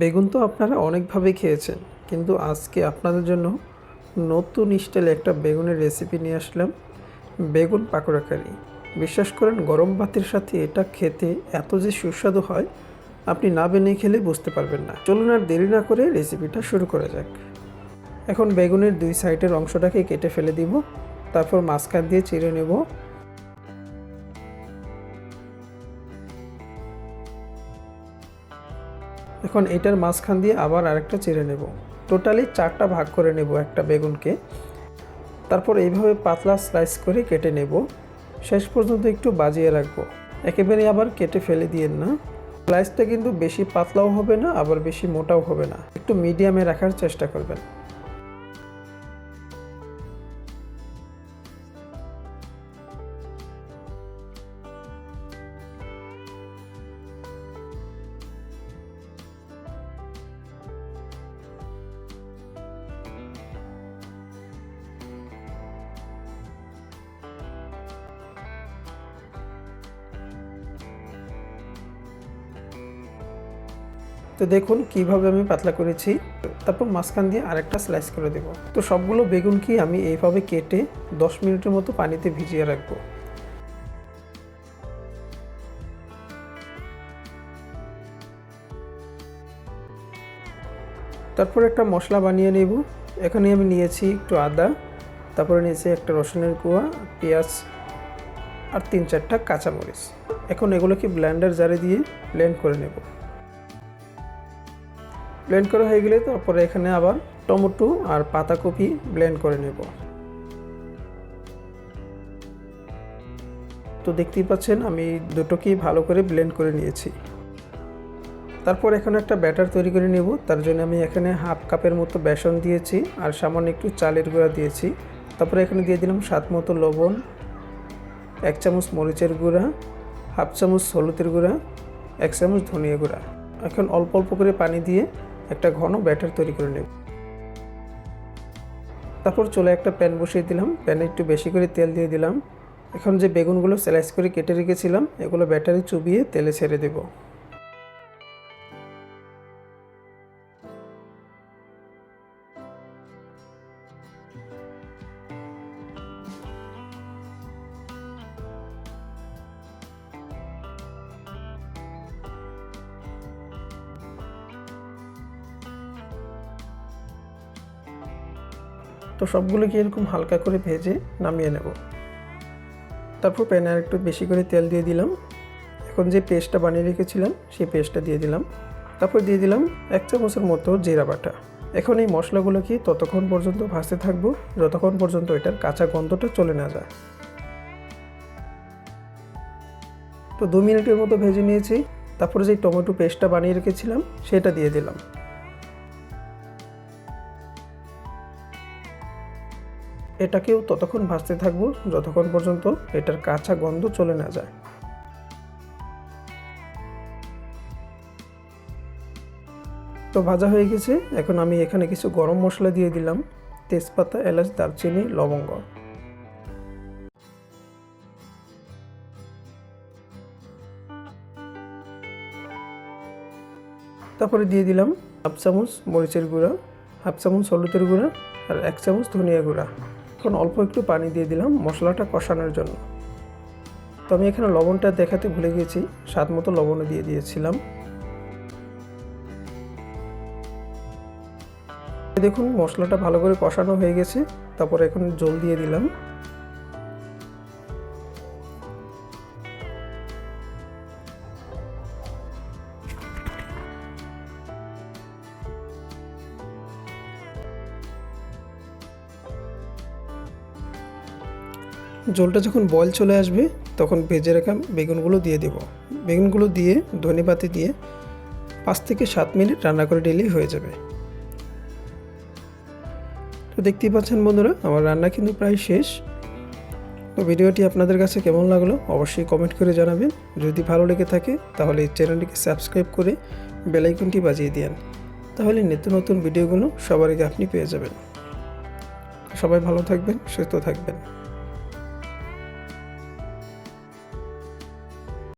বেগুন তো আপনারা অনেকভাবে খেয়েছেন, কিন্তু আজকে আপনাদের জন্য নতুন স্টাইলে একটা বেগুনের রেসিপি নিয়ে আসলাম, বেগুন পাকোড়া কারি বিশ্বাস করেন, গরম ভাতের সাথে এটা খেতে এত যে সুস্বাদু হয়, আপনি না বেনে খেলে বুঝতে পারবেন না। চলুন আর দেরি না করে রেসিপিটা শুরু করা যাক। এখন বেগুনের দুই সাইডের অংশটাকে কেটে ফেলে দিব, তারপর মাঝখান দিয়ে চিড়ে নেব। এখন এটার মাঝখান দিয়ে আবার আরেকটা চিড়ে নেব। টোটালি চারটা ভাগ করে নেব একটা বেগুনকে। তারপর এইভাবে পাতলা স্লাইস করে কেটে নেব। শেষ পর্যন্ত একটু বাজিয়ে রাখব। একেবারে আবার কেটে ফেলে দিয়েন না। স্লাইসটা কিন্তু বেশি পাতলাও হবে না, আবার বেশি মোটাও হবে না। একটু মিডিয়ামে রাখার চেষ্টা করবেন। তো দেখুন কীভাবে আমি পাতলা করেছি। তারপর মাঝখান দিয়ে আরেকটা স্লাইস করে দেব। তো সবগুলো বেগুনকে আমি এইভাবে কেটে 10 মিনিটের মতো পানিতে ভিজিয়ে রাখব। তারপর একটা মশলা বানিয়ে নেব। এখানে আমি নিয়েছি একটু আদা, তারপরে নিয়েছি একটা রসুনের কুয়া পেঁয়াজ আর তিন চারটা কাঁচামরিচ। এখন এগুলোকে ব্লেন্ডার জারে দিয়ে ব্লেন্ড করে নেব। ব্লেন্ড করা হয়ে গেলে তারপরে এখানে আবার টমেটো আর পাতাকপি ব্লেন্ড করে নেব। তো দেখতেই পাচ্ছেন, আমি দুটোকেই ভালো করে ব্লেন্ড করে নিয়েছি। তারপর এখানে একটা ব্যাটার তৈরি করে নেব। তার জন্য আমি এখানে হাফ কাপের মতো বেসন দিয়েছি আর সামান্য একটু চালের গুঁড়া দিয়েছি। তারপরে এখানে দিয়ে দিলাম স্বাদ মতো লবণ, এক চামচ মরিচের গুঁড়া, হাফ চামচ হলুদের গুঁড়া, এক চামচ ধনিয়া গুঁড়া। এখন অল্প অল্প করে পানি দিয়ে একটা ঘন ব্যাটার তৈরি করে নেব। তারপর চলে একটা প্যান বসিয়ে দিলাম। প্যানে একটু বেশি করে তেল দিয়ে দিলাম। এখন যে বেগুনগুলো স্লাইস করে কেটে রেখেছিলাম, এগুলো ব্যাটারে চুবিয়ে তেলে ছেড়ে দেবো। তো সবগুলোকে এরকম হালকা করে ভেজে নামিয়ে নেব। তারপর প্যানে আর একটু বেশি করে তেল দিয়ে দিলাম। এখন যে পেস্টটা বানিয়ে রেখেছিলাম, সেই পেস্টটা দিয়ে দিলাম। তারপর দিয়ে দিলাম এক চামচের মতো জিরা বাটা। এখন এই মশলাগুলোকে ততক্ষণ পর্যন্ত ভাজতে থাকব, যতক্ষণ পর্যন্ত এটার কাঁচা গন্ধটা চলে না যায়। তো দু মিনিটের মতো ভেজে নিয়েছি। তারপরে যে টমেটো পেস্টটা বানিয়ে রেখেছিলাম, সেটা দিয়ে দিলাম। এটাকেও ততক্ষণ ভাজতে থাকব যতক্ষণ পর্যন্ত এটার কাঁচা গন্ধ চলে না যায়। তো ভাজা হয়ে গেছে। এখন আমি এখানে কিছু গরম মশলা দিয়ে দিলাম। তেজপাতা, এলাচ, দারচিনি, লবঙ্গ। তারপরে দিয়ে দিলাম হাফ চামচ মরিচের গুঁড়া, হাফ চামচ হলুদের গুঁড়া আর এক চামচ ধনিয়া গুঁড়া। এখন অল্প একটু পানি দিয়ে দিলাম মশলাটা কষানোর জন্য। তো আমি এখানে লবণটা দেখাতে ভুলে গেছি, স্বাদ মতো লবণও দিয়ে দিয়েছিলাম। দেখুন মশলাটা ভালো করে কষানো হয়ে গেছে, তারপর এখন জল দিয়ে দিলাম। জলটা যখন বয়েল চলে আসবে, তখন ভেজে রাখা বেগুনগুলো দিয়ে দেব। বেগুনগুলো দিয়ে, ধনে পাতি দিয়ে পাঁচ থেকে সাত মিনিট রান্না করে দিলেই হয়ে যাবে। তো দেখতেই পাচ্ছেন বন্ধুরা, আমার রান্না কিন্তু প্রায় শেষ। তো ভিডিওটি আপনাদের কাছে কেমন লাগল অবশ্যই কমেন্ট করে জানাবেন। যদি ভালো লেগে থাকে, তাহলে এই চ্যানেলটিকে সাবস্ক্রাইব করে বেলাইকনটি বাজিয়ে দিন তাহলে নিত্য নতুন ভিডিওগুলো সবার আগে আপনি পেয়ে যাবেন। সবাই ভালো থাকবেন, সুস্থ থাকবেন।